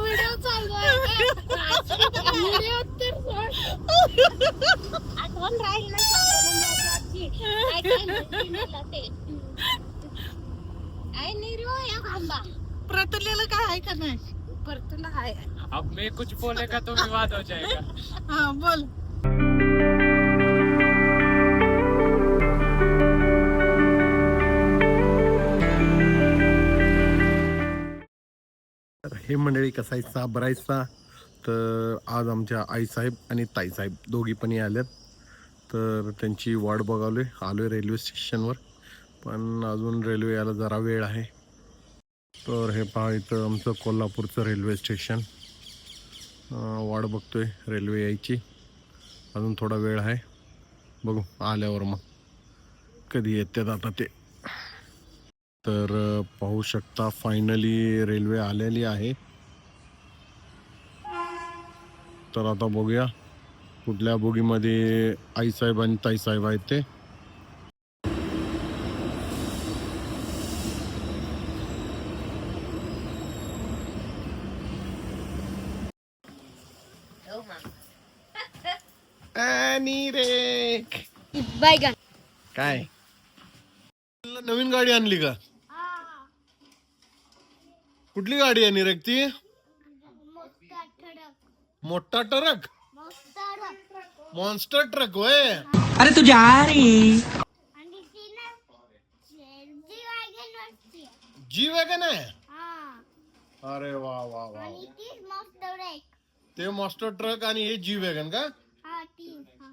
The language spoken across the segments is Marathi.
व्हिडिओ चालू व्हिडिओ तर आठवण राहील ना सगळ्यांना काय काय निरो या आहे का नाही परतूला आहे अब मैं कुछ बोलेगा तो विवाद हो जाएगा. हा बोल. तर हे मंडळी कसायचा बरायचा तर आज आमच्या आईसाहेब आणि ताईसाहेब दोघी पण आल्यात. तर त्यांची वाट बघावलोय आलोय रेल्वे स्टेशनवर. पण अजून रेल्वे यायला जरा वेळ आहे. तर हे पहा इथं आमचं कोल्हापूरचं रेल्वे स्टेशन. वाट बघतोय रेल्वे यायची. अजून थोडा वेळ आहे. बघू आल्यावर मग. कधी येतात आता ते. तर पाहू शकता फायनली रेल्वे आलेली आहे. तर आता बघूया कुठल्या बोगीमध्ये आईसाहेब आणि ताईसाहेब आहेत ते. आणि रे काय? नवीन गाडी आणली का? कुठली गाडी आहे रे ती? मोठा ट्रक मॉन्स्टर ट्रक होय. अरे तू जा वॅगन असते जी वॅगन आहे? हा. अरे वा वा वा ती मॉन्स्टर ट्रक आणि हे जी वॅगन का? हा ती हा.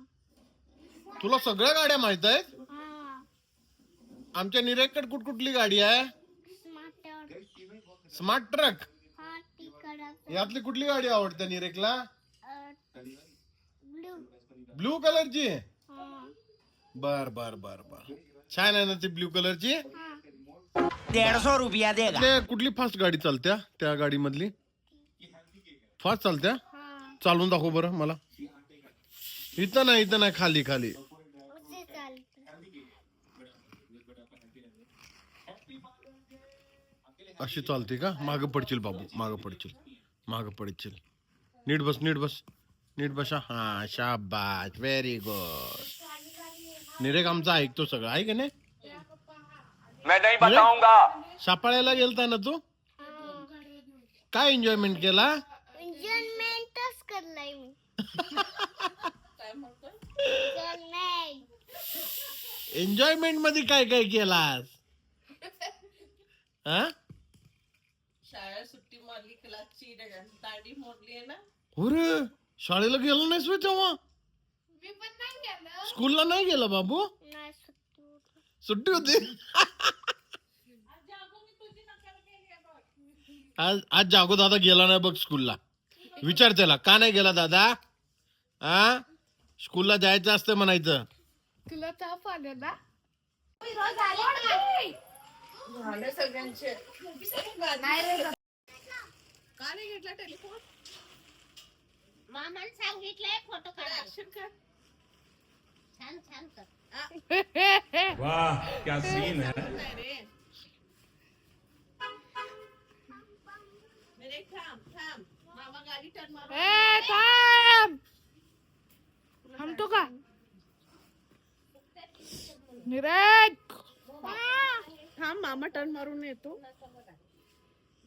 तुला सगळ्या गाड्या माहीत आहेत? हा. आमच्या निरेकड कुठ कुठली गाडी आहे? Smart truck. हा ती यातली कुठली गाडी आवडते निरेकला? ब्लू. ब्लू कलरची? हा. बर बर बर बर. छान आहे ना ती ब्लू कलरची? हा. डेढ़ सौ रुपया देगा. ते कुठली फास्ट गाडी चालत्या त्या गाडी मधली फास्ट चालत्या? हा. चालून दाखव बरं मला. इथं नाही इथं नाही खाली खाली उसे चालतं अशी चालते का? माग पडशील बाबू माग पडशील माग पडशील. नीट बस नीट बस नीट बसा. हा शाबास व्हेरी गुड निरेक आमचा ऐकतो सगळं आहे का नाही? मैं नहीं बताऊंगा. सापाळ्याला गेलता ना तू? काय एन्जॉयमेंट केला? एन्जॉयमेंटच करलाय मी. एन्जॉयमेंट एन्जॉयमेंटमध्ये काय काय केलास? हा? मारली क्लासची दाढी मोडली आहे ना. अरे शाळेला गेलो नाहीस होय तेव्हा? मी पण नाही गेलं. स्कूलला नाही गेला बाबू? नाही सुट्टी होती. सुट्टी होती? आज आज जागो दादा गेला नाही बघ स्कूलला. विचार त्याला का नाही गेला दादा? आ? स्कूलला जायचं असतं म्हणायचं. तुला ताप आलं ना? झाले सगळ्यांचे. का नाही घेतला टेलिफोन? मामाने सांगितलंय फ़ोटो काढा छान छान कर. वाह क्या सीन है. नाही रे. मेरे थांब थांब. मामा गाडी टर्न मारू थांब. थांबतो का? निरेक थांब मामा टर्न मारून येतो.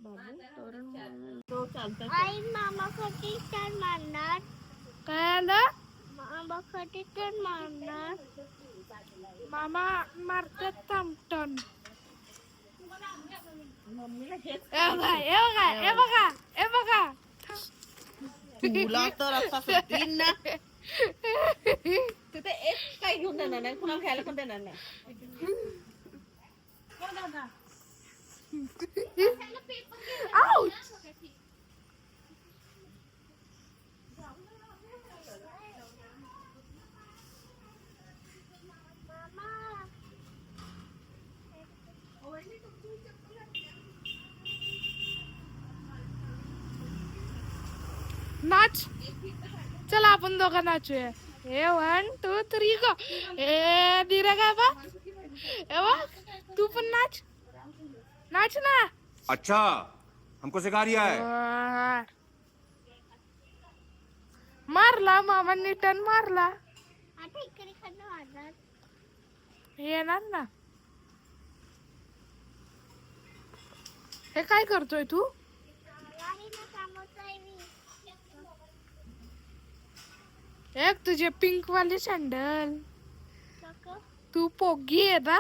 तो चालतं आई मामा कधी तर मारणार काय आलं मामा कधी तर मारणार मामा मारतात थांब टर्न ए बघा ए बघा ए बघा ए बघा तुला तर आता सुट्टी ना तिथे एक काही घेऊन देणार नाही कुणाला खायला पण देणार नाही नाच. चला आपण दोघं नाचूया. हे वन टू थ्री गो ए दिरा का बा. ए बघ, तू पण नाच. नाच ना. अच्छा हमको सिखा रिया है. मारला मामांनी टन मारला. येणार ना. हे काय करतोय तू आहे ना कामाचं आहे मी एक तुझे पिंक वाले सँडल काका? तू पोगी आहे ना?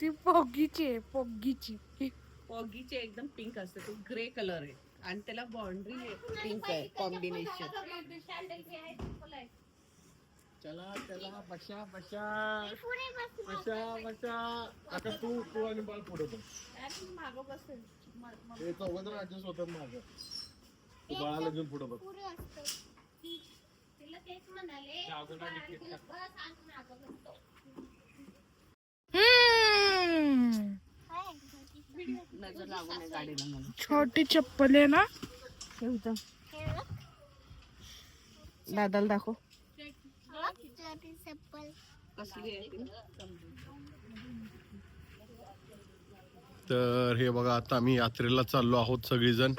ती पोगीची आहे पोगीची. पोगीचे एकदम पिंक असते तो ग्रे कलर आहे. आणि त्याला बाउंड्री पिंक आहे कॉम्बिनेशन चला चला बशा बशा बशा बशा आता तू तू आणि बाळ पुढे हे चौघ जण ऍडजस्ट होतात माझं तू बाळाला घेऊन पुढे बघ. पुढे असतो. तिला तेच म्हणाले बस आणि मागं बसतो. हम्म. नजर लागू नये गाडीला म्हणून. छोटी चप्पल आहे ना? दादाला दाखव. छोटी चप्पल. कसली आहे ती? तर हे बघा आता आम्ही यात्रेला चाललो आहोत सगळीजण.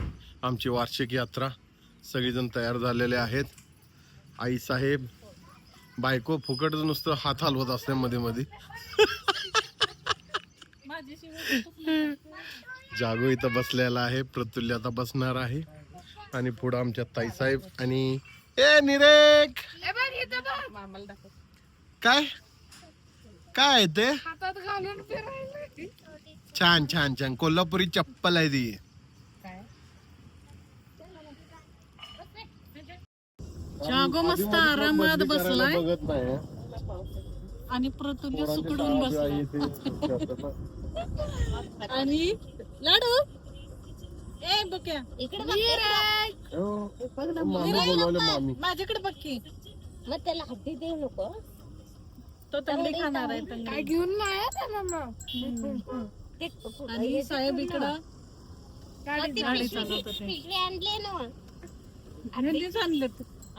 आमची वार्षिक यात्रा सगळीजण तयार झालेले आहेत. आई साहेब बायको फुकट नुसतं हात हलवत असते मध्ये मध्ये जागो इथं बसलेला आहे प्रतुल्य आता बसणार आहे. आणि पुढं आमच्या ताईसाहेब आणि ए निरेक! काय? काय आहे ते? हातात घालून फिरायला. छान छान छान. कोल्हापुरी चप्पल आहे ती. जागो मस्त आरामात बसलाय. बघत नाही. आणि प्रतुल्य सुकडून बसलाय. आणि लाडू? ए बघ्या. हो, मामी बोलवले मामी. माझ्याकडे बघ की. मग त्याला हड्डी देऊ नको. तो तंगडी खाणार आहे काय घेऊन नाही आणि साहेब इकडं. गाडी चालवत आणले ना. घरीच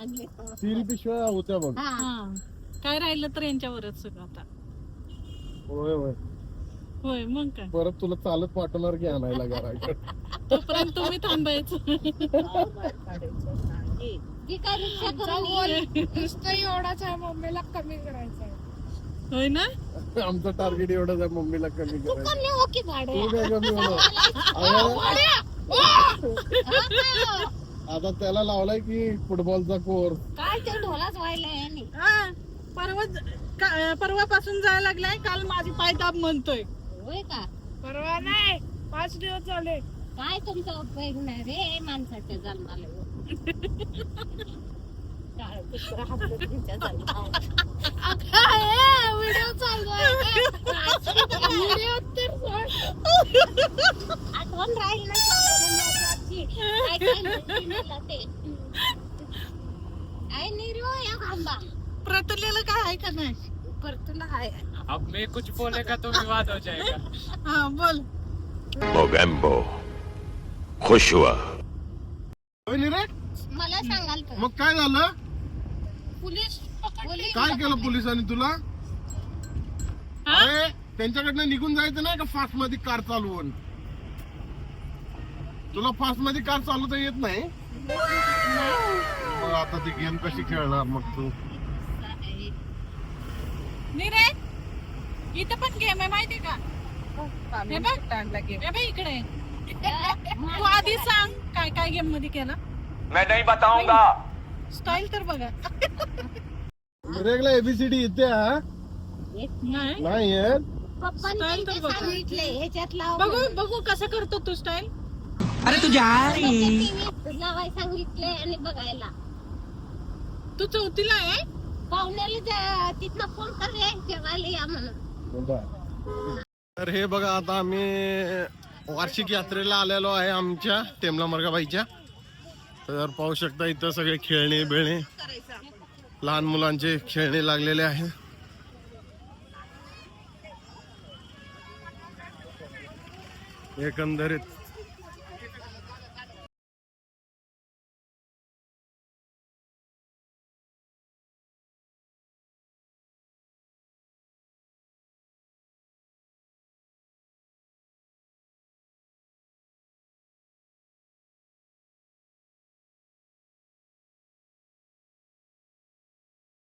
पिशव्या होत्या बघ. हा. काय राहिलं तर यांच्यावरच सगळं आता. होय होय. होय मग काय? परत तुला चालत पाठवणार की आणायला घराकडे तोपर्यंत तुम्ही थांबायचं. ती काय रिक्षा करून नुसतं एवढाच आहे मम्मीला कमी करायचं आहे. होय ना? आमचं टार्गेट एवढंच आहे मम्मीला कमी करायचं. कमी हो की भाडे तू काय कमी होणार. अगं, आता त्याला लावलाय की फुटबॉलचा कोर्स काय ते ढोलाच व्हायला आणि हा, परवा का- परवापासून जायला लागलाय काल माझी पाय दाब म्हणतोय. होय का? परवा नाही पाच दिवस झाले. काय तुमचा उपयोग नाही रे माणसाच्या जन्माला काय कुत्रा हातलं तुमच्या जन्माला. व्हिडिओ चालू आहे. व्हिडिओ तर सोड. आठवण राहील ना काय काय ते? या खांबा आहे का नाही? अब मैं कुछ बोलेगा तो विवाद हो जाएगा हा बोल. मोगेम्बो खुश हुआ। रे मला सांगाल तर मग काय झालं? पोलीस पोलीस काय केलं पोलिसांनी तुला? अरे त्यांच्याकडनं निघून जायचं नाही का फास्टमध्ये कार चालवून? तुला फास्टमध्ये कार चालवता येत नाही? मग आता ती गेम कशी खेळणार मग तू? रे इथं पण गेम आहे माहितीये का? हे बघ हे बघ इकडे. तू आधी सांग काय काय गेममध्ये केला? मैं नहीं बताऊंगा। स्टाईल तर बघा. रेगला एबीसीडी येते हा? नाही. नाही येत पप्पांनी Style तर ते बघा. सांगितले ह्याच्यात लाव. बघू बघू कसं करतो तू स्टाईल अरे तू जा रही TV लावाय सांगितले आणि बघायला. तू चौथीला आहे? पाहुण्याला जा- तिथनं फोन कर रे जेवायला या म्हणून. तर हे बघा आता आम्ही वार्षिक यात्रेला आलेलो आहे आमच्या टेमला मर्गाबाईच्या तर पाहू शकता इथं सगळे खेळणे बिळणे लहान मुलांचे खेळणे लागलेले आहे. एकंदरीत